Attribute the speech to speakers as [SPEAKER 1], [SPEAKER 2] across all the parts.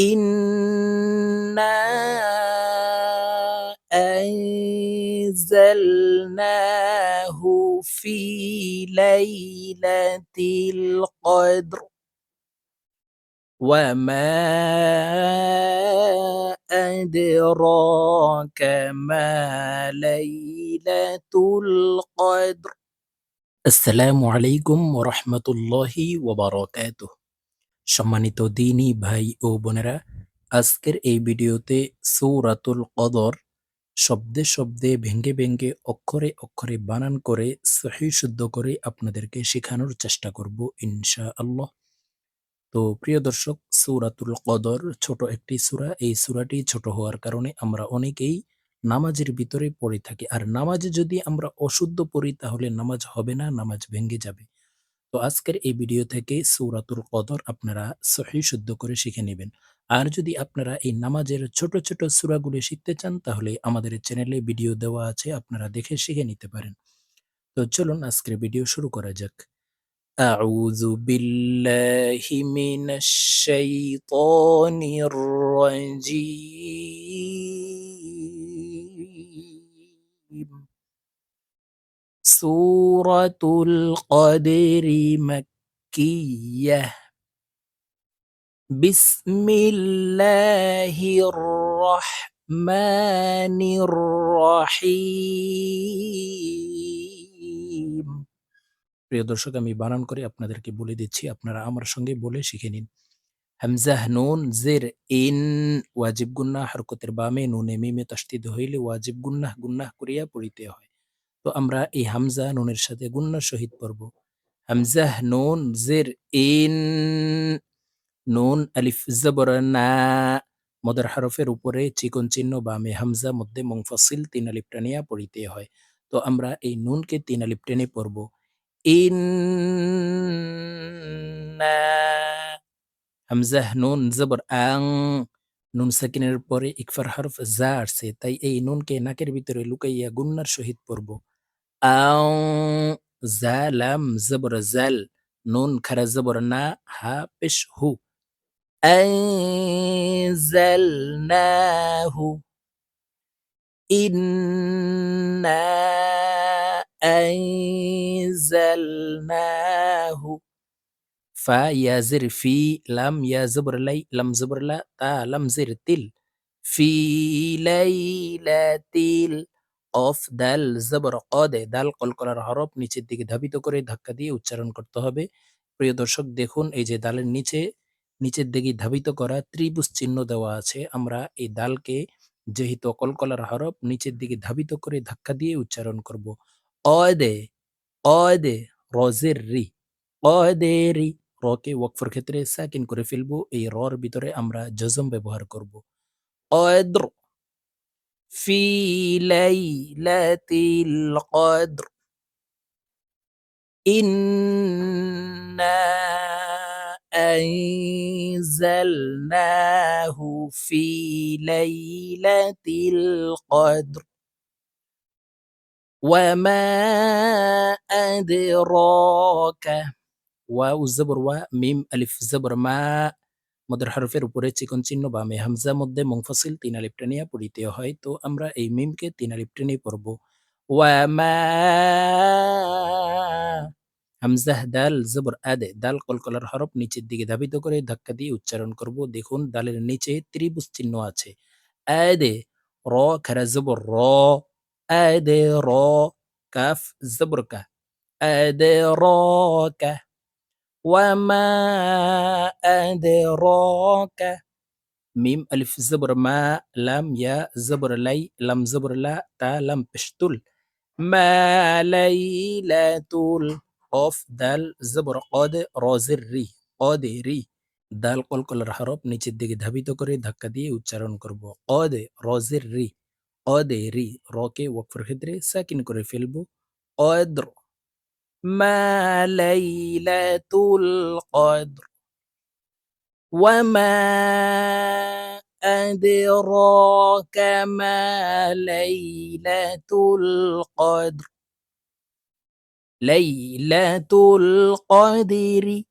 [SPEAKER 1] إنا أنزلناه في ليلة القدر وما أدراك ما ليلة القدر السلام عليكم ورحمة الله وبركاته. সম্মানিত দিনী ভাই ও বোনেরা, আজকের এই ভিডিওতে সৌরাতুল কদর শব্দে শব্দে ভেঙ্গে ভেঙ্গে অক্ষরে অক্ষরে বানান করে, সহি শুদ্ধ করে আপনাদেরকে শেখানোর চেষ্টা করব ইনশা আল্লাহ তো প্রিয় দর্শক, সৌরাতুল কদর ছোট একটি সূরা, এই সূরাটি ছোট হওয়ার কারণে আমরা অনেকেই নামাজের ভিতরে পড়ে থাকি। আর নামাজে যদি আমরা অশুদ্ধ পড়ি, তাহলে নামাজ হবে না, নামাজ ভেঙ্গে যাবে। তো আজকের এই ভিডিও থেকে সৌরাতুল কদর আপনারা সহি শুদ্ধ করে শিখে নেবেন আর যদি আপনারা এই নামাজের ছোট ছোট সূরাগুলি শিখতে চান তাহলে আমাদের চ্যানেলে ভিডিও দেওয়া আছে আপনারা দেখে শিখে নিতে পারেন তো চলুন আজকের ভিডিও শুরু করা যাক أعوذ بالله من الشيطان الرجيم সুরতুল কদেরি মক্কিয়াহ বিসমিল্লাহির রহমানির রহিম প্রিয় দর্শক, আমি বানান করে আপনাদেরকে বলে দিচ্ছি, আপনারা আমার সঙ্গে বলে শিখে নিন। হামজাহ নুন, জের, ইন, ওয়াজিব গুন্না হরকতের বামে নুনে মিমে তস্তিদ হইলে ওয়াজিব, গুন্নাহ গুন্নাহ করিয়া পড়িতে হয়। তো আমরা এই হামজা নুনের সাথে গুন্নার শহীদ পড়ব। হামজাহ নুন, জের, ইন, নুন, আলিফ, জবর, না, মদের হরফের উপরে চিকন চিহ্ন বা মে হামজা, মধ্যে মুংফাসিল তিন আলিফ টানিয়া পড়িতে হয়। তো আমরা এই নুনকে তিন আলিফ টেনে পড়ব। ইন্না হামজাহ নুন, জবর, আং নুন সাকিনের পরে ইকফার হরফ জা আসছে তাই এই নুনকে নাকের ভিতরে লুকাইয়া গুন্নার সহিত পড়ব আং জালাম জবর জাল নুন খারা জবর না হা পেশ হু أنزلناه إنا أنزلناه ফা ইয়াজির ফি লাম ইয়াজবর লাই লাম জবর লা তা লাম জির তিল ফি লাইলাতিল অফ দাল জবর কদে দাল কলকলার হরফ নিচের দিকে ধাবিত করে ধাক্কা দিয়ে উচ্চারণ করতে হবে প্রিয় দর্শক দেখুন এই যে দালের নিচে নিচের দিকে ধাবিত করা ত্রিভুজ চিহ্ন দেওয়া আছে আমরা এই দালকে যেহেতু কলকলার হরফ নিচের দিকে ধাবিত করে ধাক্কা দিয়ে উচ্চারণ করব অ দে অ দে রজের রি অ দে রি রকে ওয়াকফর ক্ষেত্রে সাকিন করে ফেলবো এই রর ভিতরে আমরা জজম ব্যবহার করব অদ্র في ليلة القدر إنا أنزلناه في ليلة القدر وما أدراك ওয়া উ জবর ওয়া মিম আলিফ জবর মা মদের হরফের উপরে চিকন চিহ্ন বা মে হামজা মধ্যে মুংফসিল তিন আলিফ টানিয়া পড়িতে হয় তো আমরা এই মিমকে তিন আলিফ টেনে পড়ব ওয়া মা হামজাহ দাল জবর আদে দাল কলকলার হরফ নিচের দিকে ধাবিত করে ধাক্কা দিয়ে উচ্চারণ করব দেখুন দালের নিচে ত্রিভুজ চিহ্ন আছে আদে র খেরা জবর র আদে র কাফ জবর কা আদে র কা ওয়ামা আদরাকা মিম আলিফ জবর মা লাম ইয়া জবর লাই লাম জবর লা তা লাম পেশতুল মা লাইলাতুল অফ দাল জবর অদ রজের রি অদে রি দাল কলকলার হরফ নিচের দিকে ধাবিত করে ধাক্কা দিয়ে উচ্চারণ করব অদে রজের রি অদে রি রকে ওয়াকফের ক্ষেত্রে সাকিন করে ফেলব অদ্র ما ليلة القدر وما أدراك ما ليلة القدر. ليلة القدر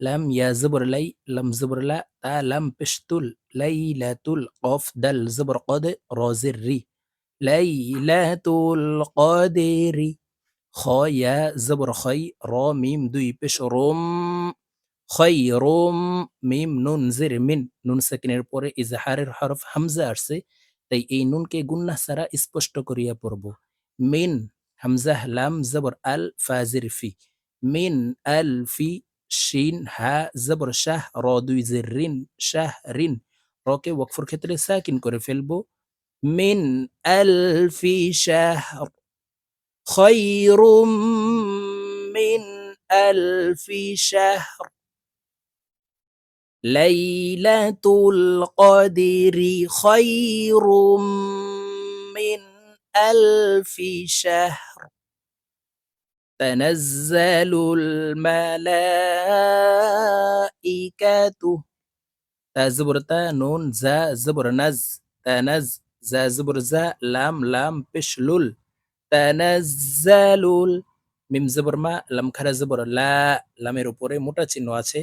[SPEAKER 1] لم يا زبر لي لم زبر لا لم بشتل ليلة القف دل زبر قد رازري. ليلة القدر খ ইয়া জবর খই র মিম দুই পেশ রোম খৈরুম মিম নুন জের মিন নুন সেকেন্ডের পরে ইজহারের হরফ হামজা আসছে তাই এই নুনকে গুন্না সারা স্পষ্ট করিয়া পড়ব মিন হামজা লাম জবর আল ফাজির ফি মিন আল ফি শিন হা জবর শাহ র দুই জের রিন শাহ রিন রকে ওয়াকফর ক্ষেত্রে সাকিন করে ফেলব মিন আল ফি শাহ خير من ألف شهر. ليلة القدر خير من ألف شهر. تنزل الملائكة. زبر نون زا زبر نز تنز زا زبر زا لام لام بشلل تنزل মিম জবর মা লাম খারা জবর লা লামের উপরে মোটা চিহ্ন আছে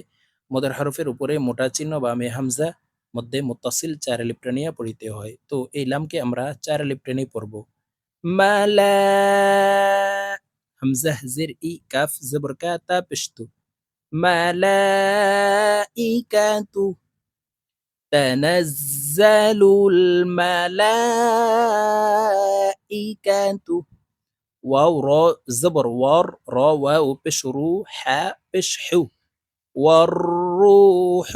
[SPEAKER 1] মদের হরফের উপরে মোটা চিহ্ন বা মে হামজা মধ্যে মুতাসিল চার লিপ্টানিয়া পড়িতে হয় তো এই লামকে আমরা চার লিপ্টানি পড়ব মালা হামজা জের ই কাফ জবর কা তা পেশতু মালাইকাতু تنزل الملائكة واو را زبر وار را واو بشرو حا بشحو والروح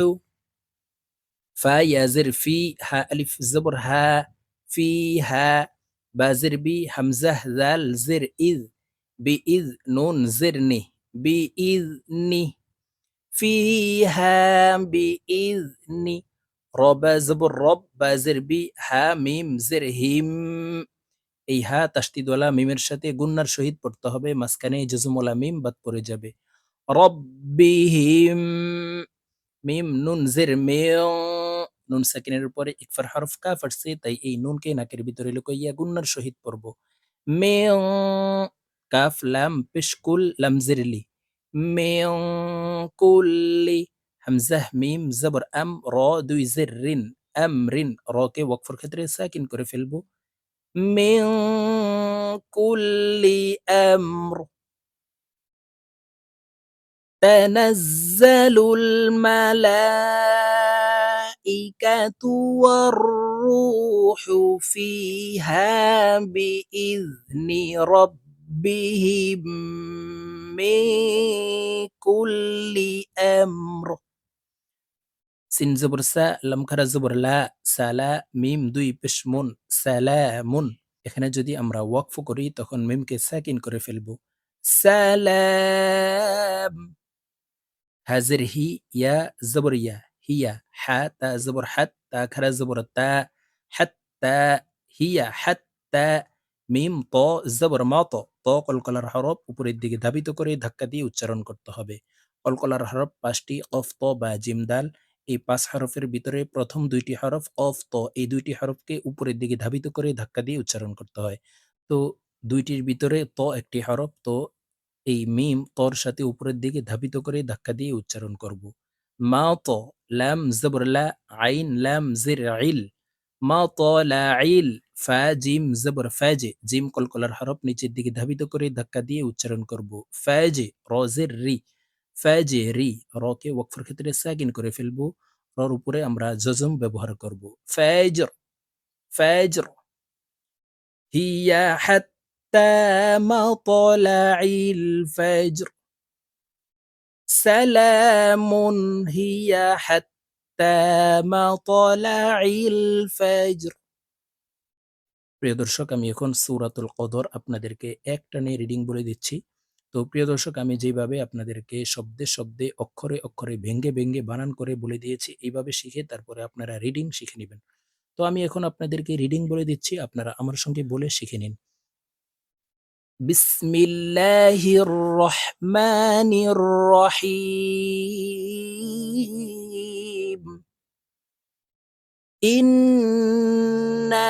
[SPEAKER 1] فا يزر في ها ألف زبر ها فيها بازر بي همزة ذال زر إذ. بإذ نون زرني بإذني فيها بإذني رب زبر رب بازر بي ها ميم زر هم এই হা তাস্তিদওয়ালা মিমের সাথে গুন্নার সহিত পড়তে হবে, মাঝখানে জজুমলা মিম বাদ পড়ে যাবে। রব্বিহিম মিম নুন জের নুন সাকিনের উপরে ইকফার হরফ কাফ আসছে তাই এই নুনকে নাকের ভিতরে লুকাইয়া গুন্নার সহিত পড়ব। মেয় কাফ, লাম পেশকুল লাম জেরলি মেয় কুল্লি হামজাহ মিম, জবর, আম, র, দুই, জের, রিন, আম, রিন রকে ওয়াকফর ক্ষেত্রে সাকিন করে ফেলব। من كل أمر. تنزل الملائكة والروح فيها بإذن ربهم من كل أمر. সিন জবর সা লামখারা জবর লা সালা মিম দুই পেশমুন সালামুন এখানে যদি আমরা ওয়াকফ করি তখন মিমকে সাকিন করে ফেলব সালাম হাজির হি ইয়া জবর ইয়া হিয়া হা তা জবর হাত তা খারা জবর তা হাত্তা হিয়া হাত্তা মিম ত জবর মা ত ত কলকলার হরফ উপরের দিকে ধাবিত করে ধাক্কা দিয়ে উচ্চারণ করতে হবে কলকলার হরফ পাঁচটি অফ ত বা জিম দাল এই পাঁচ হরফের ভিতরে প্রথম দুইটি হরফ অফ, ত, এই দুইটি হরফকে উপরের দিকে ধাবিত করে ধাক্কা দিয়ে উচ্চারণ করতে হয়। তো দুইটির ভিতরে ত একটি হরফ, তো এই মিম তর সাথে উপরের দিকে ধাবিত করে ধাক্কা দিয়ে উচ্চারণ করব। মা ত, লাম জবরলা আইন, লাম, জির আইল মা ত, লা আইল ফা, জিম, জবর ফাজে জিম কলকলার হরফ নিচের দিকে ধাবিত করে ধাক্কা দিয়ে উচ্চারণ করব। ফাজে রজের রি। ফাজে রি, রকে ওয়াকফর ক্ষেত্রে সাকিন করে ফেলব। রর উপরে আমরা জজম ব্যবহার করব। ফাজর ফাজর। হিয়া হাত্তা মাতলাইল ফাজর। সালামুন হিয়া হাত্তা মাতলাইল ফাজর। প্রিয় দর্শক, আমি এখন সূরাতুল কদর আপনাদেরকে এক টানে রিডিং বলে দিচ্ছি। তো প্রিয় দর্শক, আমি যেভাবে আপনাদেরকে শব্দে শব্দে, অক্ষরে অক্ষরে ভেঙ্গে ভেঙ্গে বানান করে বলে দিয়েছি, এইভাবে শিখে তারপরে আপনারা রিডিং শিখে নেবেন। তো আমি এখন আপনাদেরকে রিডিং বলে দিচ্ছি, আপনারা আমার সঙ্গে বলে শিখে নিন। বিসমিল্লাহির রহমানির রহিম। ইন্না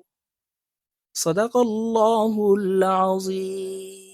[SPEAKER 1] صدق الله العظيم.